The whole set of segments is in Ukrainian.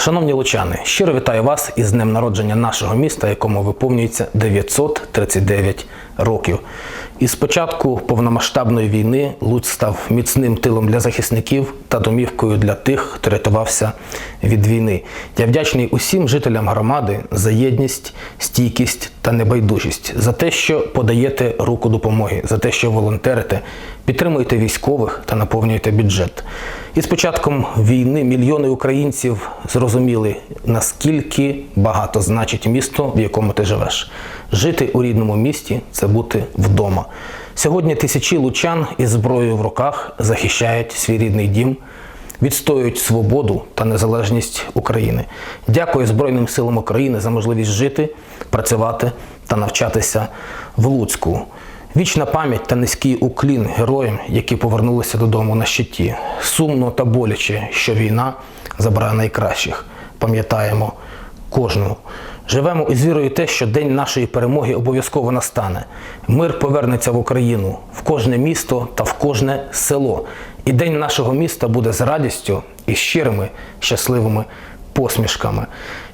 Шановні лучани, щиро вітаю вас із днем народження нашого міста, якому виповнюється 939 років. І з початку повномасштабної війни Луць став міцним тилом для захисників та домівкою для тих, хто рятувався від війни. Я вдячний усім жителям громади за єдність, стійкість та небайдужість, за те, що подаєте руку допомоги, за те, що волонтерите, підтримуєте військових та наповнюєте бюджет. І з початком війни мільйони українців зрозуміли, наскільки багато значить місто, в якому ти живеш. Жити у рідному місті це бути вдома. Сьогодні тисячі лучан із зброєю в руках захищають свій рідний дім, відстоюють свободу та незалежність України. Дякую Збройним силам України за можливість жити, працювати та навчатися в Луцьку. Вічна пам'ять та низький уклін героям, які повернулися додому на щиті. Сумно та боляче, що війна забирає найкращих. Пам'ятаємо кожного. Живемо із вірою те, що день нашої перемоги обов'язково настане. Мир повернеться в Україну, в кожне місто та в кожне село. І день нашого міста буде з радістю і щирими, щасливими посмішками.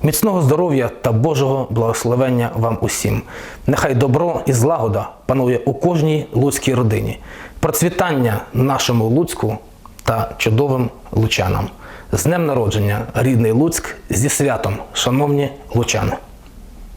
Міцного здоров'я та Божого благословення вам усім. Нехай добро і злагода панує у кожній луцькій родині. Процвітання нашому Луцьку та чудовим лучанам. З днем народження, рідний Луцьк, зі святом, шановні лучани!